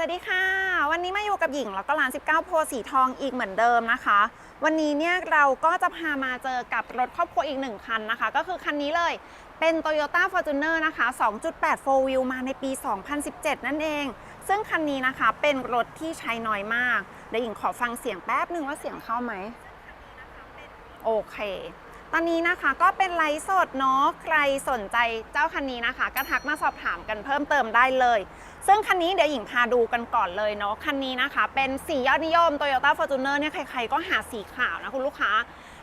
สวัสดีค่ะ วันนี้มาอยู่กับหญิงแล้วก็ร้าน 19 โพสีทองอีกเหมือนเดิมนะคะ วันนี้เนี่ยเราก็จะพามาเจอกับรถครอบครัวอีกหนึ่งคันนะคะ ก็คือคันนี้เลยเป็น Toyota Fortuner นะคะ 2.8 4 wheel มาในปี 2017 นั่นเอง ซึ่งคันนี้นะคะเป็นรถที่ใช้น้อยมากเดี๋ยวหญิงขอฟังเสียงแป๊บหนึ่งว่าเสียงเข้าไหมโอเค ตอนนี้นะคะก็เป็นไลฟ์สดเนาะใครสนใจเจ้าคันนี้นะคะ ก็ทักมาสอบถามกันเพิ่มเติมได้เลย ซึ่งคันนี้เดี๋ยวหญิงพาดูกันก่อนเลยเนาะคันนี้นะคะ เป็นสียอดนิยม Toyota Fortuner เนี่ยใครๆ ก็หาสีขาวนะคุณลูกค้า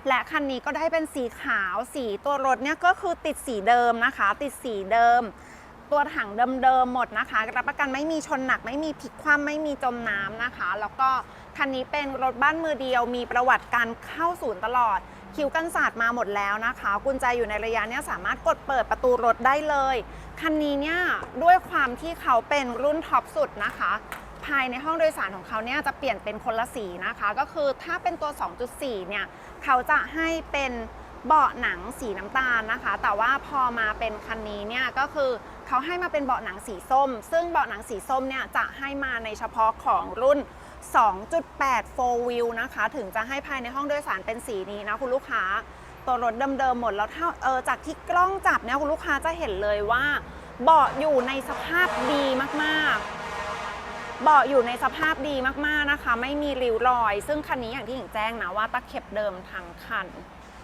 และคันนี้ก็ได้เป็นสีขาวสีตัวรถเนี่ยก็คือติดสีเดิมนะคะ ติดสีเดิม ตัวถังเดิมๆหมดนะคะรับประกันไม่มีชนหนักไม่มีพลิกคว่ำไม่มีจมน้ำนะคะ แล้วก็คันนี้เป็นรถบ้านมือเดียวมีประวัติการเข้าศูนย์ตลอด คิวกันศาสตร์มาหมดแล้วนะคะ กุญแจอยู่ในระยะเนี้ยสามารถกดเปิดประตูรถได้เลย คันนี้เนี่ยด้วยความที่เขาเป็นรุ่นท็อปสุดนะคะ ภายในห้องโดยสารของเขาเนี่ยจะเปลี่ยนเป็นคนละสีนะคะ ก็คือถ้าเป็นตัว 2.4 เนี่ยเขาจะให้เป็นเบาะหนังสีน้ำตาลนะคะ แต่ว่าพอมาเป็นคันนี้เนี่ยก็คือเขาให้มาเป็นเบาะหนังสีส้ม ซึ่งเบาะหนังสีส้มเนี่ยจะให้มาในเฉพาะของรุ่น 2.8 4 wheel นะคะ ถึงจะให้ภายในห้องโดยสารเป็นสีนี้นะคุณลูกค้า ตัวรถเดิมๆหมดแล้วถ้าเออจากที่กล้องจับเนี่ยคุณลูกค้าจะเห็นเลยว่าเบาะอยู่ในสภาพดีมากๆ เบาะอยู่ในสภาพดีมากๆนะคะ ไม่มีริ้วรอย ซึ่งคันนี้อย่างที่หญิงแจ้งนะว่าตะเข็บเดิมทั้งคัน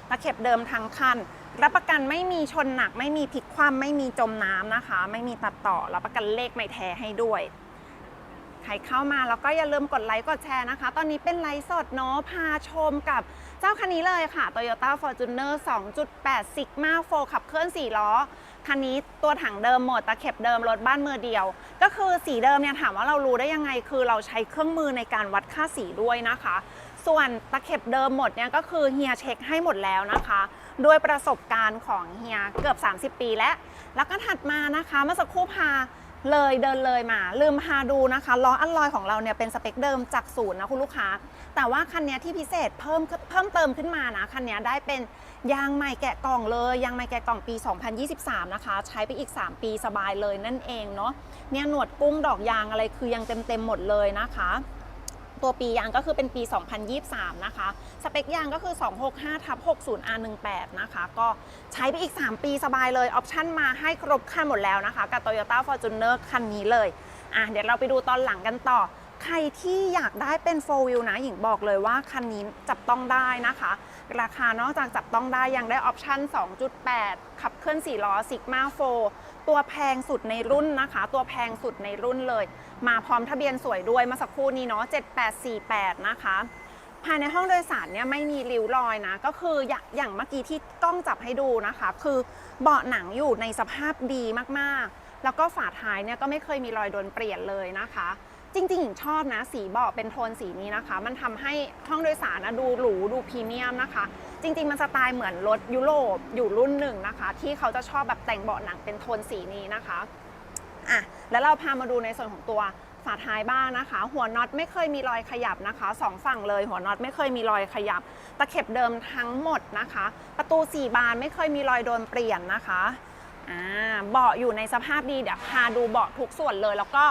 ตะเข็บเดิมทั้งคัน รับประกันไม่มีชนหนัก ไม่มีพลิกคว่ำไม่มีจมน้ำนะคะ ไม่มีตัดต่อรับประกันเลขไม่แท้ให้ด้วย ใครเข้ามาแล้วก็อย่าลืมกดไลค์กดแชร์นะคะ ตอนนี้เป็นไลฟ์สดเนาะพาชมกับเจ้าคันนี้เลยค่ะ Toyota Fortuner 2.8 Sigma 4ขับเคลื่อน 4 ล้อ คันนี้ตัวถังเดิมหมดตะเข็บเดิมรถบ้านมือเดียว ก็คือสีเดิมเนี่ยถามว่าเรารู้ได้ยังไง คือเราใช้เครื่องมือในการวัดค่าสีด้วยนะคะ ส่วนตะเข็บเดิมหมดเนี่ยก็คือเฮียเช็คให้หมดแล้วนะคะด้วยประสบการณ์ของเฮียเกือบ 30 ปีแล้ว แล้วก็ถัดมานะคะเมื่อสักครู่พา เลยเดินเลยมา ลืมพาดูนะคะล้ออัลลอยของเราเนี่ยเป็นสเปคเดิมจากศูนย์นะคุณลูกค้า แต่ว่าคันเนี้ยที่พิเศษเพิ่มเพิ่มเติมขึ้นมานะคันเนี้ยได้เป็นยางใหม่แกะกล่องเลยยางใหม่แกะกล่องปี 2023 นะคะ ใช้ไปอีก 3 ปีสบายเลยนั่นเองเนาะเนี่ยหนวดกุ้งดอกยางอะไรคือยังเต็มเต็มๆหมดเลยนะคะ ตัวปียางก็คือเป็นปี 2023 นะคะ สเปคยางก็คือ 265ทับ60 R18 นะคะ ก็ใช้ไปอีก 3 ปีสบายเลย ออปชั่นมาให้ครบคันหมดแล้วนะคะ กับ Toyota Fortuner คันนี้เลย อะ เดี๋ยวเราไปดูตอนหลังกันต่อ ใครที่อยากได้เป็น 4 wheel นะ หญิงบอกเลยว่าคันนี้จับต้องได้นะคะ ราคานอกจากจับต้องได้ยังได้ออปชั่น 2.8 ขับเคลื่อน 4 ล้อ Sigma 4 ตัวแพงสุดในรุ่นนะคะ ตัวแพงสุดในรุ่นเลย มาพร้อมทะเบียนสวยด้วยมาสักครู่นี้เนาะ 7848 นะคะภายในห้องโดยสารเนี่ยไม่มีริ้วรอยนะ ก็คืออย่างอย่างเมื่อกี้ที่กล้องจับให้ดูนะคะ คือเบาะหนังอยู่ในสภาพดีมากๆ แล้วก็ฝาท้ายเนี่ยก็ไม่เคยมีรอยโดนเปลี่ยนเลยนะคะ จริงๆหญิงชอบนะสีเบาะเป็นโทนสีนี้นะคะ มันทำให้ห้องโดยสารนะดูหรูดูพรีเมียมนะคะ จริง ๆ มันสไตล์เหมือนรถยุโรปอยู่รุ่นหนึ่งนะคะ ที่เขาจะชอบแบบแต่งเบาะหนังเป็นโทนสีนี้นะคะอะแล้วเราพามาดูในส่วนของตัวฝาท้ายบ้างนะคะ หัวน็อตไม่เคยมีรอยขยับนะคะสองฝั่งเลย หัวน็อตไม่เคยมีรอยขยับ ตะเข็บเดิมทั้งหมดนะคะ ประตู 4 บานไม่เคยมีรอยโดนเปลี่ยนนะคะอ่าเบาะอยู่ในสภาพดีเดี๋ยวพาดูเบาะทุกส่วนเลย แล้วก็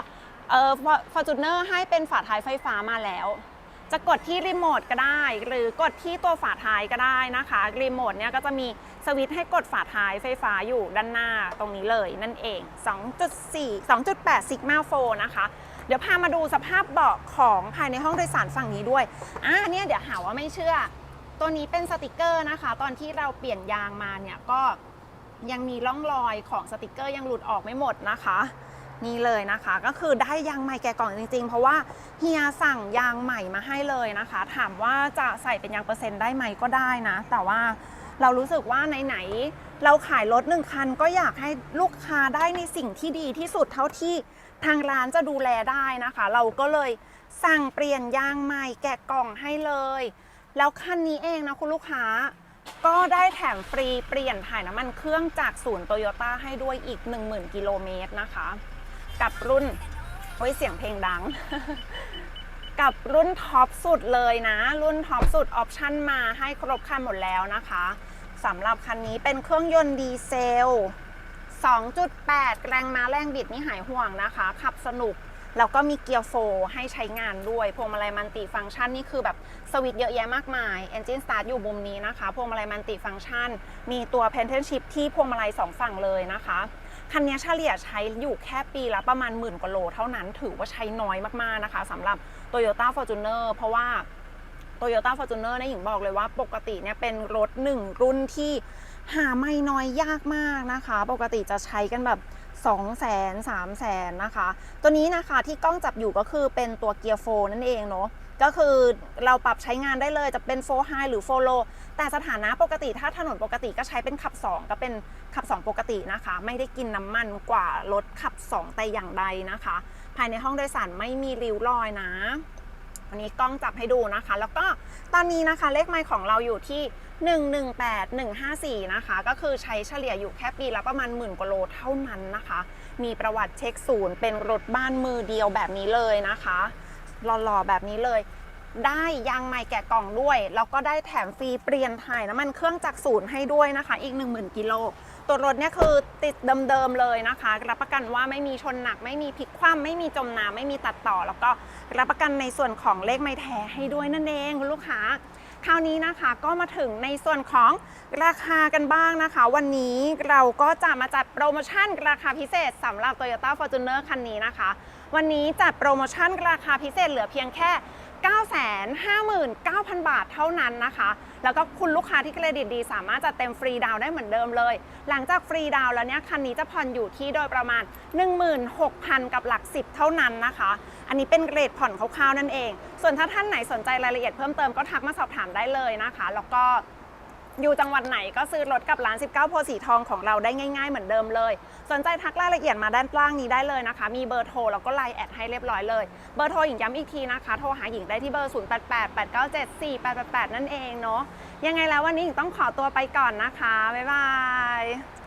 เออฟอร์จูเนอร์ให้เป็นฝาท้ายไฟฟ้ามาแล้ว จะกดที่รีโมทก็ได้ หรือกดที่ตัวฝาท้ายก็ได้นะคะรีโมทเนี่ยก็จะมีสวิตช์ให้กดฝาท้ายไฟฟ้าอยู่ด้านหน้าตรงนี้เลยนั่นเอง 2.4 2.8 Sigma 4นะคะ เดี๋ยวพามาดูสภาพเบาะของภายในห้องโดยสารฝั่งนี้ด้วยอ่าเนี่ยเดี๋ยวหาว่าไม่เชื่อ ตัวนี้เป็นสติกเกอร์นะคะ ตอนที่เราเปลี่ยนยางมาเนี่ยก็ยังมีร่องรอยของสติกเกอร์ยังหลุดออกไม่หมดนะคะ นี่เลยนะคะ ก็คือได้ยางใหม่แกะกล่องจริงๆ เพราะว่าเฮียสั่งยางใหม่มาให้เลยนะคะ ถามว่าจะใส่เป็นยางเปอร์เซ็นต์ได้ไหมก็ได้นะ แต่ว่าเรารู้สึกว่าไหนๆเราขายรถหนึ่งคัน ก็อยากให้ลูกค้าได้ในสิ่งที่ดีที่สุดเท่าที่ทางร้านจะดูแลได้นะคะ เราก็เลยสั่งเปลี่ยนยางใหม่แกะกล่องให้เลย แล้วคันนี้เองนะคุณลูกค้าก็ได้แถมฟรีเปลี่ยนถ่ายน้ำมันเครื่องจากศูนย์โตโยต้าให้ด้วยอีก 10,000 กิโลเมตรนะคะ กับรุ่นโอ้ยเสียงเพลงดัง กับรุ่นท็อปสุดเลยนะ รุ่นท็อปสุดออปชั่นมาให้ครบคันหมดแล้วนะคะสำหรับคันนี้เป็นเครื่องยนต์ดีเซล 2.8 แรงม้าแรงบิดนี่หายห่วงนะคะ ขับสนุกแล้วก็มีเกียร์โฟให้ใช้งานด้วย พวงมาลัยมัลติฟังก์ชันนี่คือแบบสวิตเยอะแยะมากมาย Engine Start อยู่มุมนี้นะคะ พวงมาลัยมัลติฟังก์ชัน มีตัว p e n t a n Shift ที่พวงมาลัยสองฝั่งเลยนะคะ คันนี้เฉลี่ยใช้อยู่แค่ปีละประมาณหมื่นกว่าโลเท่านั้นถือว่าใช้น้อยมากๆนะคะสำหรับ Toyota Fortuner เพราะว่า Toyota Fortuner เนี่ยหญิงบอกเลยว่าปกติเนี่ยเป็นรถหนึ่งรุ่นที่หาไม่น้อยยากมากนะคะ ปกติจะใช้กันแบบ2 0 0 0 0 0 3 0 0 0 0 นะคะ ตัวนี้นะคะที่กล้องจับอยู่ก็คือเป็นตัวเกียร์โฟนั่นเองเนาะ ก็คือเราปรับใช้งานได้เลยจะเป็นโฟไฮหรือโฟโลแต่สถานะปกติถ้าถนนปกติก็ใช้เป็นขับ 2 ก็เป็นขับ 2 ปกตินะคะ ไม่ได้กินน้ำมันกว่ารถขับ 2 แต่อย่างใดนะคะ ภายในห้องโดยสารไม่มีริ้วรอยนะวันนี้กล้องจับให้ดูนะคะ แล้วก็ตอนนี้นะคะเลขไมล์ของเราอยู่ที่ 118154 นะคะ ก็คือใช้เฉลี่ยอยู่แค่ปีละประมาณหมื่นกว่าโลเท่านั้นนะคะ มีประวัติเช็คศูนย์เป็นรถบ้านมือเดียวแบบนี้เลยนะคะ หล่อๆแบบนี้เลย ได้ยางใหม่แกะกล่องด้วย แล้วก็ได้แถมฟรีเปลี่ยนถ่ายน้ำมันเครื่องจากศูนย์ให้ด้วยนะคะ อีก 10,000กิโลตัวรถเนี่ยคือติดเดิมๆเลยนะคะ รับประกันว่าไม่มีชนหนัก ไม่มีพลิกคว่ำไม่มีจมน้ำไม่มีตัดต่อ แล้วก็รับประกันในส่วนของเลขไม่แท้ให้ด้วยนั่นเองคุณลูกค้าคราวนี้นะคะก็มาถึงในส่วนของราคากันบ้างนะคะ วันนี้เราก็จะมาจัดโปรโมชั่นราคาพิเศษสำหรับ Toyota Fortuner คันนี้นะคะ วันนี้จัดโปรโมชั่นราคาพิเศษเหลือเพียงแค่ 959,000 บาทเท่านั้นนะคะ แล้วก็คุณลูกค้าที่เครดิตดีสามารถจัดเต็มฟรีดาวได้เหมือนเดิมเลย หลังจากฟรีดาวแล้วเนี่ยคันนี้จะผ่อนอยู่ที่โดยประมาณ 16,000 กับหลัก 10 เท่านั้นนะคะ อันนี้เป็นเกรดผ่อนคร่าวๆนั่นเอง ส่วนถ้าท่านไหนสนใจรายละเอียดเพิ่มเติมก็ทักมาสอบถามได้เลยนะคะ แล้วก็ อยู่จังหวัดไหนก็ซื้อรถกับร้าน 19 โพสีทองของเราได้ง่าย ๆ เหมือนเดิมเลย สนใจทักรายละเอียดมาด้านล่างนี้ได้เลยนะคะ มีเบอร์โทรแล้วก็ไลน์แอดให้เรียบร้อยเลย เบอร์โทรหญิงย้ำอีกทีนะคะ โทรหาหญิงได้ที่เบอร์ 0888974888 นั่นเองเนาะ ยังไงแล้ววันนี้หญิงต้องขอตัวไปก่อนนะคะ บ๊ายบาย